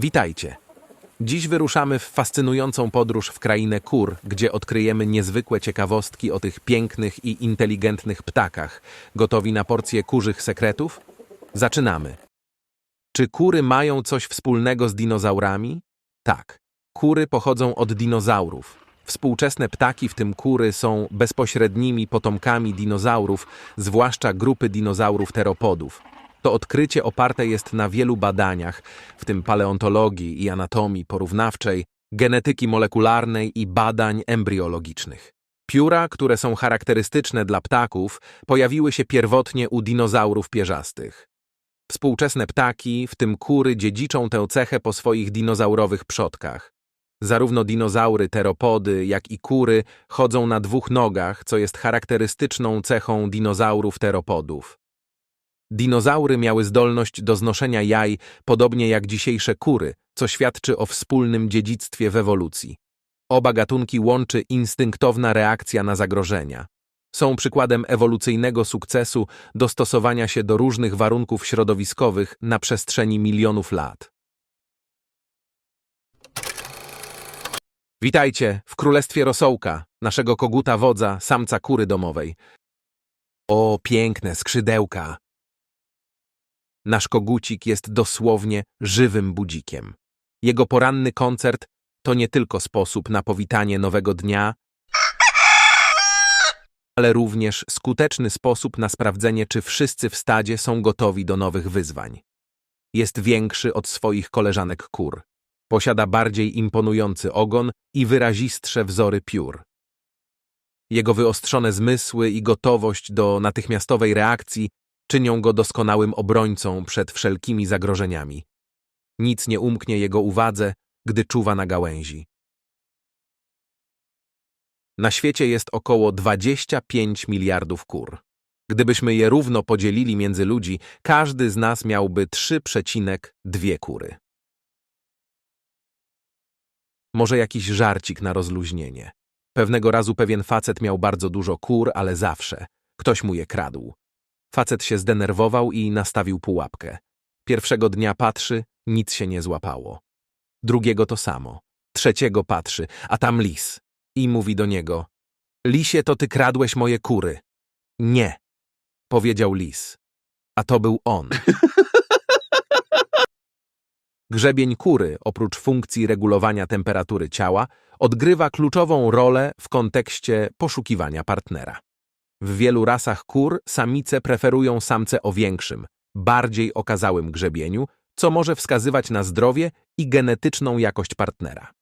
Witajcie. Dziś wyruszamy w fascynującą podróż w krainę kur, gdzie odkryjemy niezwykłe ciekawostki o tych pięknych i inteligentnych ptakach. Gotowi na porcję kurzych sekretów? Zaczynamy. Czy kury mają coś wspólnego z dinozaurami? Tak. Kury pochodzą od dinozaurów. Współczesne ptaki, w tym kury, są bezpośrednimi potomkami dinozaurów, zwłaszcza grupy dinozaurów teropodów. To odkrycie oparte jest na wielu badaniach, w tym paleontologii i anatomii porównawczej, genetyki molekularnej i badań embriologicznych. Pióra, które są charakterystyczne dla ptaków, pojawiły się pierwotnie u dinozaurów pierzastych. Współczesne ptaki, w tym kury, dziedziczą tę cechę po swoich dinozaurowych przodkach. Zarówno dinozaury teropody, jak i kury chodzą na dwóch nogach, co jest charakterystyczną cechą dinozaurów teropodów. Dinozaury miały zdolność do znoszenia jaj, podobnie jak dzisiejsze kury, co świadczy o wspólnym dziedzictwie w ewolucji. Oba gatunki łączy instynktowna reakcja na zagrożenia. Są przykładem ewolucyjnego sukcesu dostosowania się do różnych warunków środowiskowych na przestrzeni milionów lat. Witajcie w królestwie rosołka, naszego koguta wodza, samca kury domowej. O, piękne skrzydełka! Nasz kogucik jest dosłownie żywym budzikiem. Jego poranny koncert to nie tylko sposób na powitanie nowego dnia, ale również skuteczny sposób na sprawdzenie, czy wszyscy w stadzie są gotowi do nowych wyzwań. Jest większy od swoich koleżanek kur. Posiada bardziej imponujący ogon i wyrazistsze wzory piór. Jego wyostrzone zmysły i gotowość do natychmiastowej reakcji czynią go doskonałym obrońcą przed wszelkimi zagrożeniami. Nic nie umknie jego uwadze, gdy czuwa na gałęzi. Na świecie jest około 25 miliardów kur. Gdybyśmy je równo podzielili między ludzi, każdy z nas miałby 3,2 kury. Może jakiś żarcik na rozluźnienie. Pewnego razu pewien facet miał bardzo dużo kur, ale zawsze. Ktoś mu je kradł. Facet się zdenerwował i nastawił pułapkę. Pierwszego dnia patrzy, nic się nie złapało. Drugiego to samo. Trzeciego patrzy, a tam lis. I mówi do niego: Lisie, to ty kradłeś moje kury. Nie, powiedział lis. A to był on. Grzebień kury, oprócz funkcji regulowania temperatury ciała, odgrywa kluczową rolę w kontekście poszukiwania partnera. W wielu rasach kur samice preferują samce o większym, bardziej okazałym grzebieniu, co może wskazywać na zdrowie i genetyczną jakość partnera.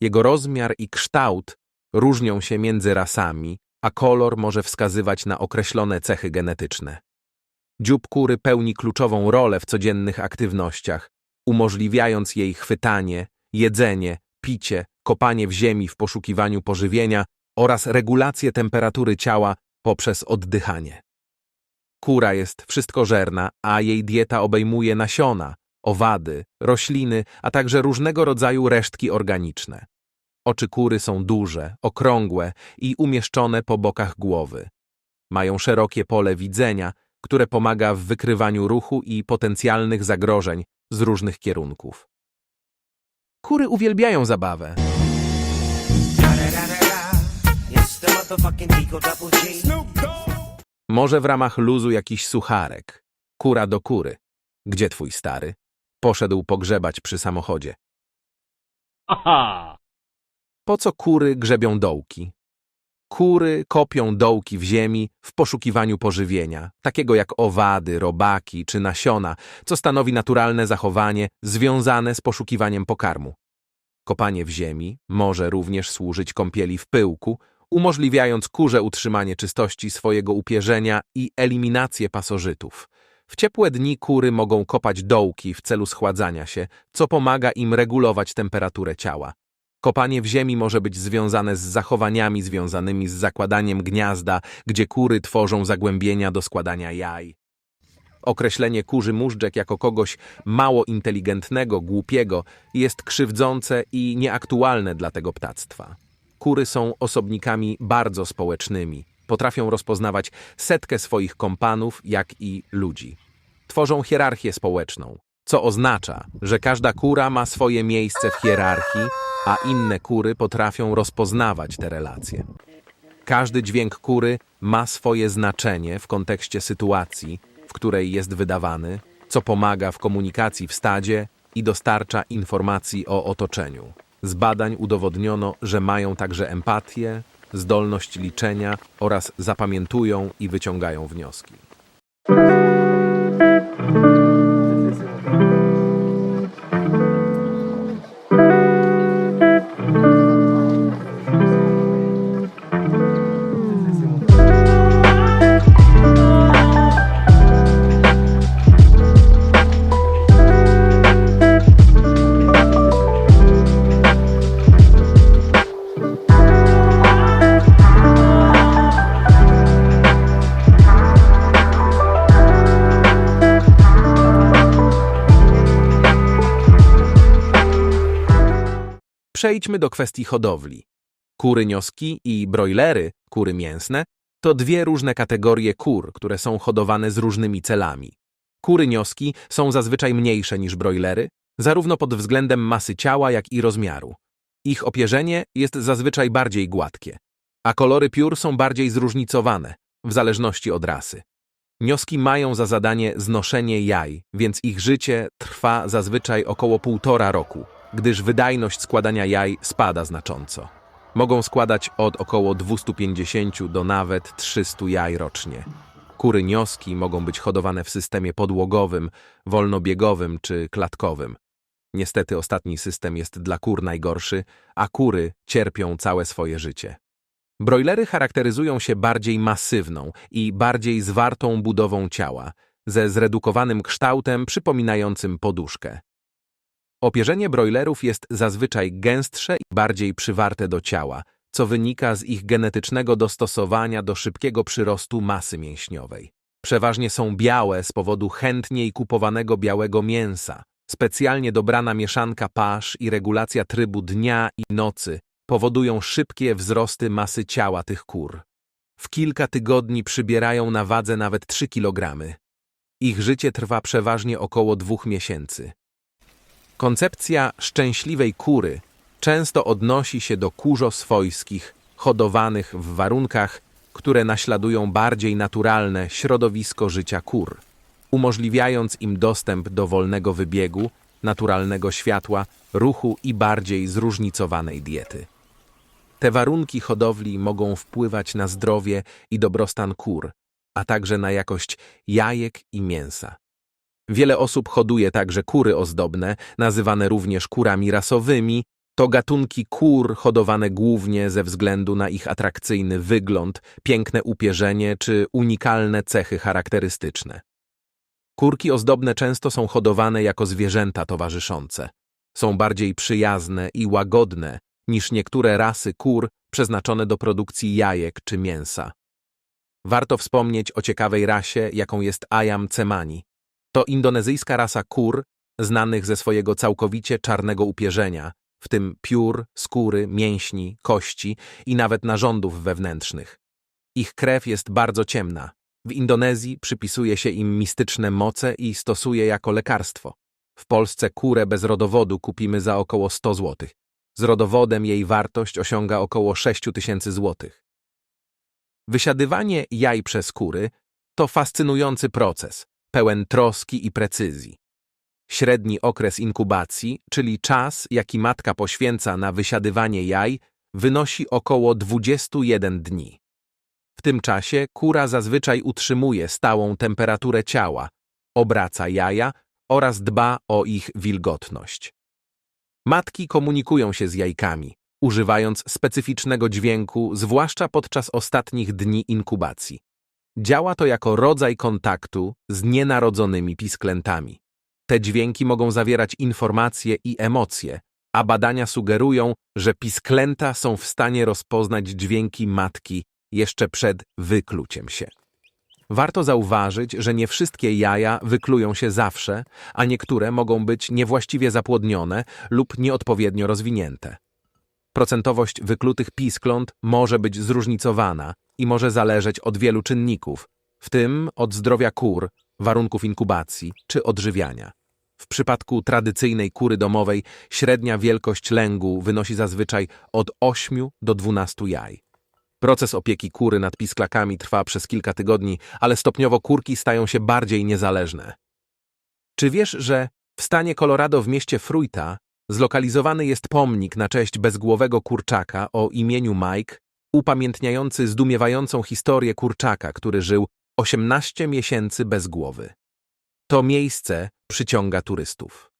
Jego rozmiar i kształt różnią się między rasami, a kolor może wskazywać na określone cechy genetyczne. Dziób kury pełni kluczową rolę w codziennych aktywnościach, umożliwiając jej chwytanie, jedzenie, picie, kopanie w ziemi w poszukiwaniu pożywienia oraz regulację temperatury ciała poprzez oddychanie. Kura jest wszystkożerna, a jej dieta obejmuje nasiona, owady, rośliny, a także różnego rodzaju resztki organiczne. Oczy kury są duże, okrągłe i umieszczone po bokach głowy. Mają szerokie pole widzenia, które pomaga w wykrywaniu ruchu i potencjalnych zagrożeń z różnych kierunków. Kury uwielbiają zabawę. Motherfucking Eagle Double G. Może w ramach luzu jakiś sucharek. Kura do kury. Gdzie twój stary? Poszedł pogrzebać przy samochodzie. Aha! Po co kury grzebią dołki? Kury kopią dołki w ziemi w poszukiwaniu pożywienia, takiego jak owady, robaki czy nasiona, co stanowi naturalne zachowanie związane z poszukiwaniem pokarmu. Kopanie w ziemi może również służyć kąpieli w pyłku, umożliwiając kurze utrzymanie czystości swojego upierzenia i eliminację pasożytów. W ciepłe dni kury mogą kopać dołki w celu schładzania się, co pomaga im regulować temperaturę ciała. Kopanie w ziemi może być związane z zachowaniami związanymi z zakładaniem gniazda, gdzie kury tworzą zagłębienia do składania jaj. Określenie kurzy móżdżek jako kogoś mało inteligentnego, głupiego jest krzywdzące i nieaktualne dla tego ptactwa. Kury są osobnikami bardzo społecznymi. Potrafią rozpoznawać setkę swoich kompanów, jak i ludzi. Tworzą hierarchię społeczną. co oznacza, że każda kura ma swoje miejsce w hierarchii, a inne kury potrafią rozpoznawać te relacje. Każdy dźwięk kury ma swoje znaczenie w kontekście sytuacji, w której jest wydawany, co pomaga w komunikacji w stadzie i dostarcza informacji o otoczeniu. Z badań udowodniono, że mają także empatię, zdolność liczenia oraz zapamiętują i wyciągają wnioski. Przejdźmy do kwestii hodowli. Kury nioski i brojlery, kury mięsne, to dwie różne kategorie kur, które są hodowane z różnymi celami. Kury nioski są zazwyczaj mniejsze niż brojlery, zarówno pod względem masy ciała, jak i rozmiaru. Ich opierzenie jest zazwyczaj bardziej gładkie, a kolory piór są bardziej zróżnicowane, w zależności od rasy. Nioski mają za zadanie znoszenie jaj, więc ich życie trwa zazwyczaj około półtora roku, gdyż wydajność składania jaj spada znacząco. Mogą składać od około 250 do nawet 300 jaj rocznie. Kury nioski mogą być hodowane w systemie podłogowym, wolnobiegowym czy klatkowym. Niestety ostatni system jest dla kur najgorszy, a kury cierpią całe swoje życie. Brojlery charakteryzują się bardziej masywną i bardziej zwartą budową ciała, ze zredukowanym kształtem przypominającym poduszkę. Opierzenie brojlerów jest zazwyczaj gęstsze i bardziej przywarte do ciała, co wynika z ich genetycznego dostosowania do szybkiego przyrostu masy mięśniowej. Przeważnie są białe z powodu chętniej kupowanego białego mięsa. Specjalnie dobrana mieszanka pasz i regulacja trybu dnia i nocy powodują szybkie wzrosty masy ciała tych kur. W kilka tygodni przybierają na wadze nawet 3 kg. Ich życie trwa przeważnie około dwóch miesięcy. Koncepcja szczęśliwej kury często odnosi się do kurzo swojskich, hodowanych w warunkach, które naśladują bardziej naturalne środowisko życia kur, umożliwiając im dostęp do wolnego wybiegu, naturalnego światła, ruchu i bardziej zróżnicowanej diety. Te warunki hodowli mogą wpływać na zdrowie i dobrostan kur, a także na jakość jajek i mięsa. Wiele osób hoduje także kury ozdobne, nazywane również kurami rasowymi. To gatunki kur hodowane głównie ze względu na ich atrakcyjny wygląd, piękne upierzenie czy unikalne cechy charakterystyczne. Kurki ozdobne często są hodowane jako zwierzęta towarzyszące. Są bardziej przyjazne i łagodne niż niektóre rasy kur przeznaczone do produkcji jajek czy mięsa. Warto wspomnieć o ciekawej rasie, jaką jest Ayam cemani. To indonezyjska rasa kur, znanych ze swojego całkowicie czarnego upierzenia, w tym piór, skóry, mięśni, kości i nawet narządów wewnętrznych. Ich krew jest bardzo ciemna. W Indonezji przypisuje się im mistyczne moce i stosuje jako lekarstwo. W Polsce kurę bez rodowodu kupimy za około 100 zł. Z rodowodem jej wartość osiąga około 6 tysięcy złotych. Wysiadywanie jaj przez kury to fascynujący proces, pełen troski i precyzji. Średni okres inkubacji, czyli czas, jaki matka poświęca na wysiadywanie jaj, wynosi około 21 dni. W tym czasie kura zazwyczaj utrzymuje stałą temperaturę ciała, obraca jaja oraz dba o ich wilgotność. Matki komunikują się z jajkami, używając specyficznego dźwięku, zwłaszcza podczas ostatnich dni inkubacji. Działa to jako rodzaj kontaktu z nienarodzonymi pisklętami. Te dźwięki mogą zawierać informacje i emocje, a badania sugerują, że pisklęta są w stanie rozpoznać dźwięki matki jeszcze przed wykluciem się. Warto zauważyć, że nie wszystkie jaja wyklują się zawsze, a niektóre mogą być niewłaściwie zapłodnione lub nieodpowiednio rozwinięte. Procentowość wyklutych piskląt może być zróżnicowana i może zależeć od wielu czynników, w tym od zdrowia kur, warunków inkubacji czy odżywiania. W przypadku tradycyjnej kury domowej średnia wielkość lęgu wynosi zazwyczaj od 8 do 12 jaj. Proces opieki kury nad pisklakami trwa przez kilka tygodni, ale stopniowo kurki stają się bardziej niezależne. Czy wiesz, że w stanie Colorado w mieście Fruita zlokalizowany jest pomnik na cześć bezgłowego kurczaka o imieniu Mike, upamiętniający zdumiewającą historię kurczaka, który żył 18 miesięcy bez głowy. To miejsce przyciąga turystów.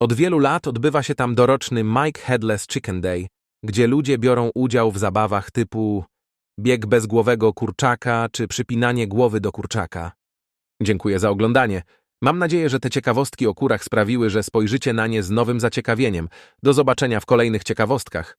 Od wielu lat odbywa się tam doroczny Mike Headless Chicken Day, gdzie ludzie biorą udział w zabawach typu bieg bezgłowego kurczaka czy przypinanie głowy do kurczaka. Dziękuję za oglądanie. Mam nadzieję, że te ciekawostki o kurach sprawiły, że spojrzycie na nie z nowym zaciekawieniem. Do zobaczenia w kolejnych ciekawostkach.